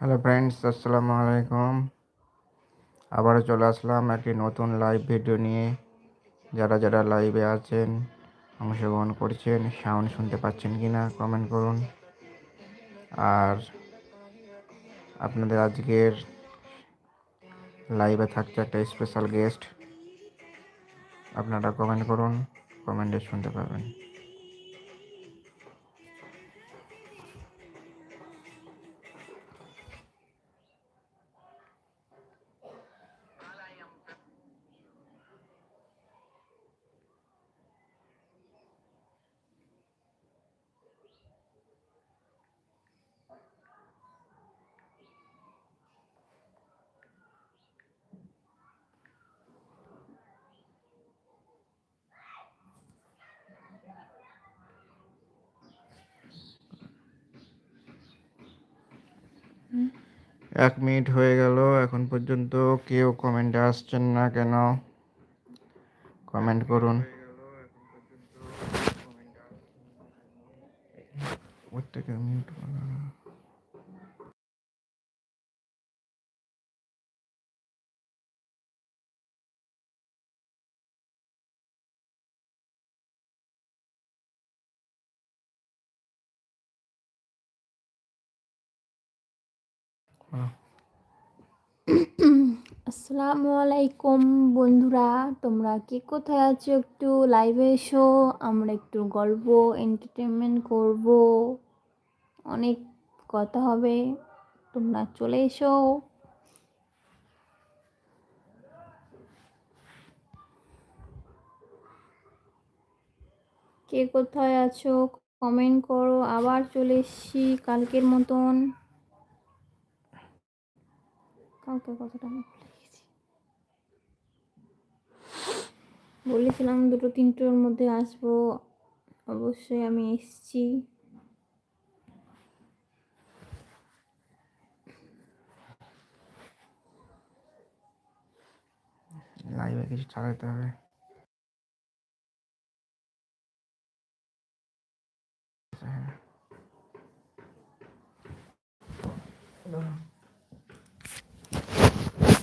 Hello friends আসসালামু আলাইকুম আবারও চলে আসলাম একটি নতুন লাইভ ভিডিও নিয়ে। যারা যারা লাইভে আছেন, অংশগ্রহণ করছেন সাউন্ড শুনতে পাচ্ছেন কি না কমেন্ট করুন। আর আপনাদের আজকের লাইভে থাকছে একটা স্পেশাল গেস্ট আপনারা কমেন্ট করুন কমেন্টে শুনতে পাবেন এক মিনিট হয়ে গেল, এখন পর্যন্ত কেউ কমেন্টে আসছেন না কেন? কমেন্ট করুন। প্রত্যেকের মিউট মিউট আসসালামু আলাইকুম বন্ধুরা, তোমরা কে কোথায় আছো? একটু লাইভে এসো, আমরা একটু গল্প এন্টারটেনমেন্ট করব। অনেক কথা হবে, তোমরা চলে এসো। কে কোথায় আছো? কমেন্ট করো, আবার চলে এসছি কালকের মতন। কালকে কথাটা আমি ভুলে গেছি। বলেছিলাম দুটো তিনটোর মধ্যে আসব, অবশ্যই আমি এসছি। লাইভে কিছু চালাতে হবে।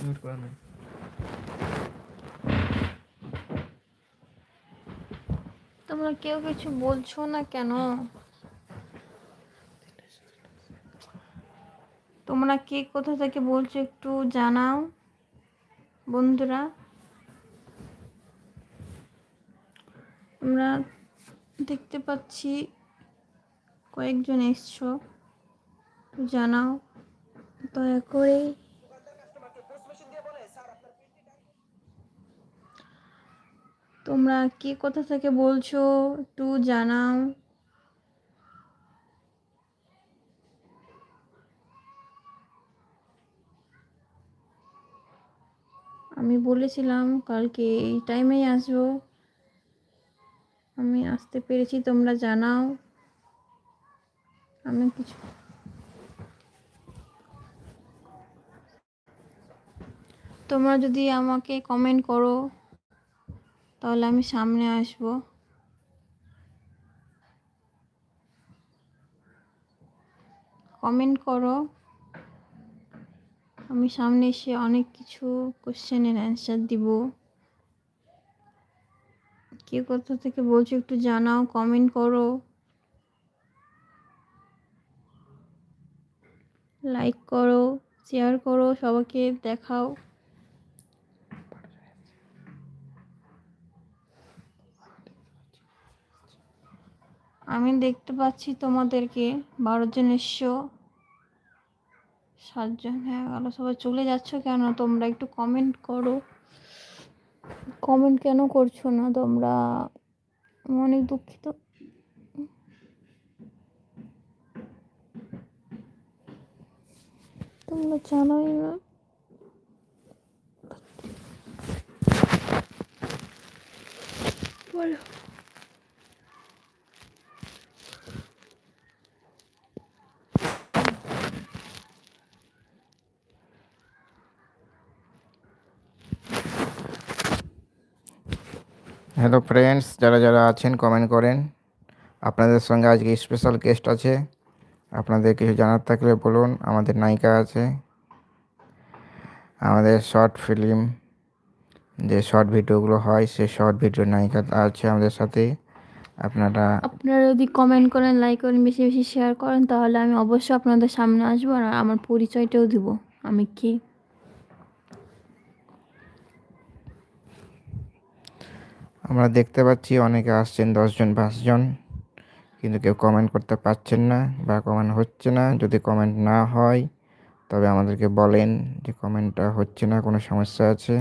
মিউট করা নাই তোমরা কেউ কিছু বলছো না কেন তোমরা কে কোথা থেকে বলছো একটু জানাও বন্ধুরা আমরা দেখতে পাচ্ছি কয়েকজন এসছো জানাও দয়া করে তোমরা কে কোথা থেকে বলছো? একটু জানাও। আমি বলেছিলাম কালকে এই টাইমেই আসব। আমি আসতে পেরেছি, তোমরা জানাও। আমি কিছু তোমরা যদি আমাকে কমেন্ট করো। তাহলে আমি সামনে আসব। কমেন্ট করো। আমি সামনে এসে অনেক কিছু কোশ্চেনের অ্যান্সার দিব। কে কোথা থেকে বলছো একটু জানাও, কমেন্ট করো। লাইক করো শেয়ার করো, সবাইকে দেখাও। আমি দেখতে পাচ্ছি তোমাদেরকে বারো জন এসছো। সাতজন হ্যাঁ গেলো। সবাই চলে যাচ্ছ কেন? তোমরা একটু কমেন্ট করো। কমেন্ট কেন করছ না তোমরা? অনেক দুঃখিত। তোমরা জানোই না। বলো। হ্যালো ফ্রেন্ডস যারা যারা আছেন কমেন্ট করেন। আপনাদের সঙ্গে আজকে স্পেশাল গেস্ট আছে। আপনাদের কিছু জানার থাকলে বলুন, আমাদের নায়িকা আছে। আমাদের শর্ট ফিল্ম যে শর্ট ভিডিওগুলো হয় সেই শর্ট ভিডিও নায়িকা আছে আমাদের সাথে। আপনারা আপনারা যদি কমেন্ট করেন লাইক করেন, বেশি বেশি শেয়ার করেন, তাহলে আমি অবশ্যই আপনাদের সামনে আসব আর আমার পরিচয়টাও দিব। আমি কি? আমরা দেখতে পাচ্ছি অনেকে আসছেন দশজন, পাঁচজন, কিন্তু কেউ কমেন্ট করতে পারছেন না বা কমেন্ট হচ্ছে না। যদি কমেন্ট না হয়, তবে আমাদেরকে বলেন যে কমেন্টটা হচ্ছে না, কোনো সমস্যা আছে?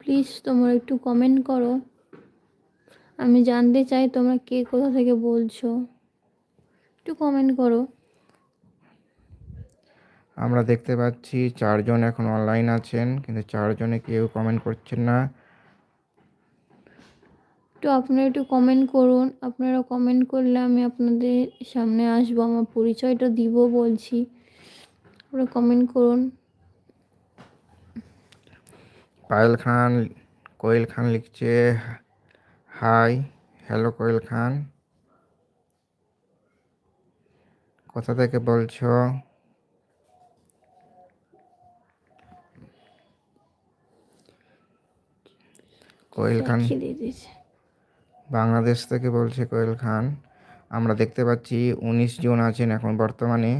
প্লিজ তোমরা একটু কমেন্ট করো। আমি জানতে চাই তোমরা কে কোথা থেকে বলছো। একটু কমেন্ট করো। আমরা দেখতে পাচ্ছি চারজন এখন অনলাইন আছেন কিন্তু চারজনে কেউ কমেন্ট করছেন না। একটু আপনারা একটু কমেন্ট করুন। আপনারা কমেন্ট করলে আমি আপনাদের সামনে আসব আমার পরিচয়টা দিব বলছি। আপনারা কমেন্ট করুন। পায়েল খান কোয়েল খান লিখছে হাই হ্যালো কোয়েল খান। কোথা থেকে বলছো? কোয়েল খান। বাংলাদেশ থেকে বলছে কোয়েল খান। আমরা দেখতে পাচ্ছি উনিশ জন আছেন এখন বর্তমানে।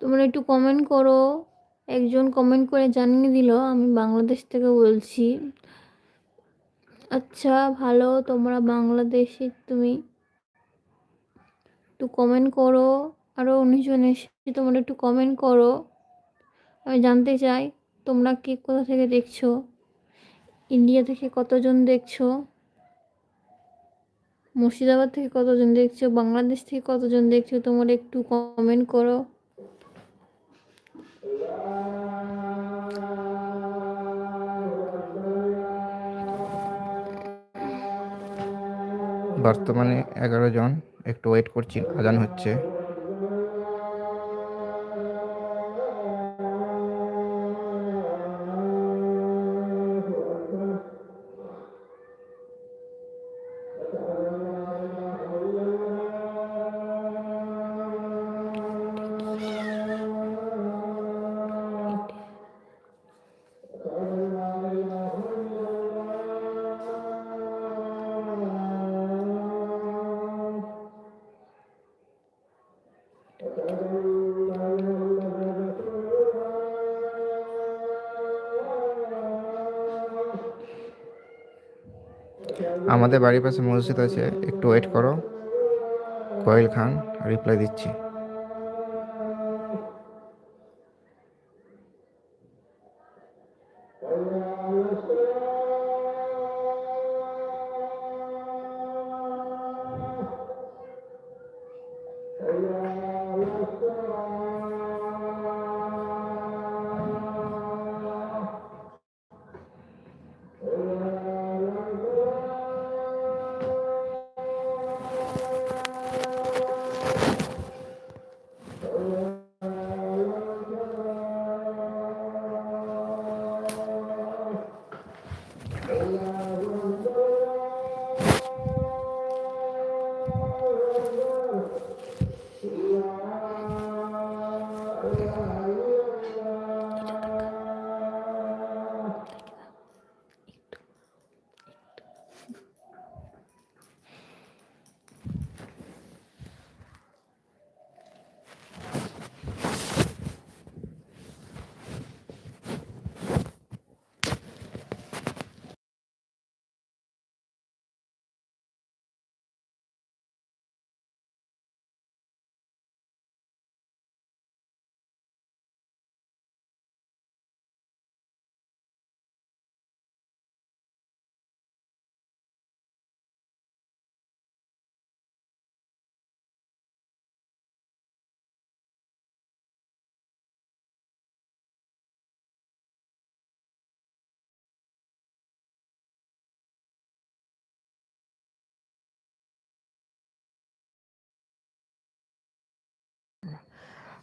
তোমরা একটু কমেন্ট করো। একজন কমেন্ট করে জানিয়ে দিল আমি বাংলাদেশ থেকে বলছি। আচ্ছা ভালো তোমরা বাংলাদেশে তুমি। একটু কমেন্ট করো। আরও উনিশজন এসেছি তোমরা একটু কমেন্ট করো। আমি জানতে চাই তোমরা কে কোথা থেকে দেখছ? ইন্ডিয়া থেকে কতজন দেখছ? মুর্শিদাবাদ থেকে কতজন দেখছ? বাংলাদেশ থেকে কতজন দেখছ? তোমরা একটু কমেন্ট করো। বর্তমানে এগারো জন। একটু ওয়েট করছি, আজান হচ্ছে। আমাদের বাড়ির পাশে মসজিদ আছে একটু ওয়েট করো। কোয়েল খান রিপ্লাই দিচ্ছি।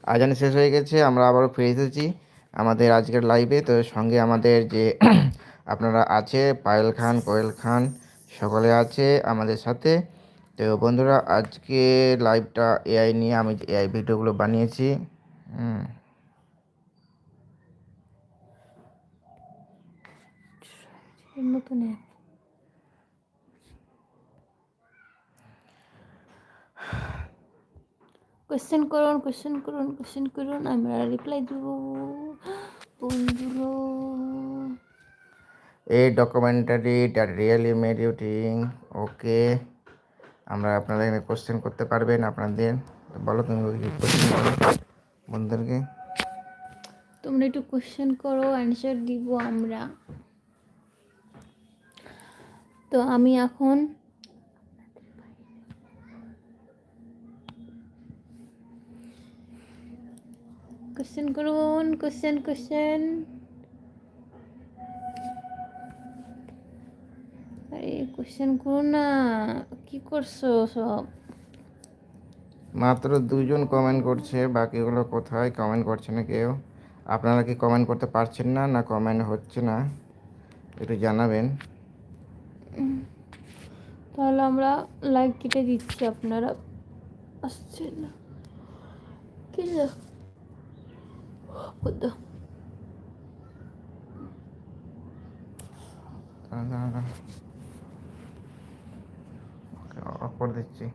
আজান শেষ হয়ে গেছে, আমরা আবারও ফিরে এসেছি আমাদের আজকের লাইভে তো সঙ্গে আমাদের যে আপনারা আছে, পায়েল খান, কোয়েল খান, সকলে আছে আমাদের সাথে। তো বন্ধুরা, আজকে লাইভটা এআই নিয়ে আমি এআই ভিডিওগুলো বানিয়েছি, হুম। নতুন অ্যাপ কোশ্চেন করুন কোশ্চেন করুন কোশ্চেন করুন আমরা রিপ্লাই দেব। বন্ধুরা। এই documentary that really made you okay আমরা আপনাদের এখানে কোশ্চেন করতে পারবেন আপনাদের। বলো তুমি কোশ্চেন করো? বন্ধুদেরকে। তোমরা একটু কোশ্চেন করো অ্যান্সার দিব আমরা। তো আমি এখন কোশ্চেন করুন কোশ্চেন কোশ্চেন আরে কোশ্চেন করুন না। কি করছ সব? মাত্র দুজন কমেন্ট করছে বাকিগুলো কোথায় কমেন্ট করছে না কেউ? আপনারা কি কমেন্ট করতে পারছেন না না কমেন্ট হচ্ছে না? একটু জানাবেন। তাহলে আমরা লাইক কেটে দিচ্ছি আপনারা আসছে না। কি যা কত দাঁড়া, দাঁড়া, দাঁড়া। ওকে অফ করে দিচ্ছি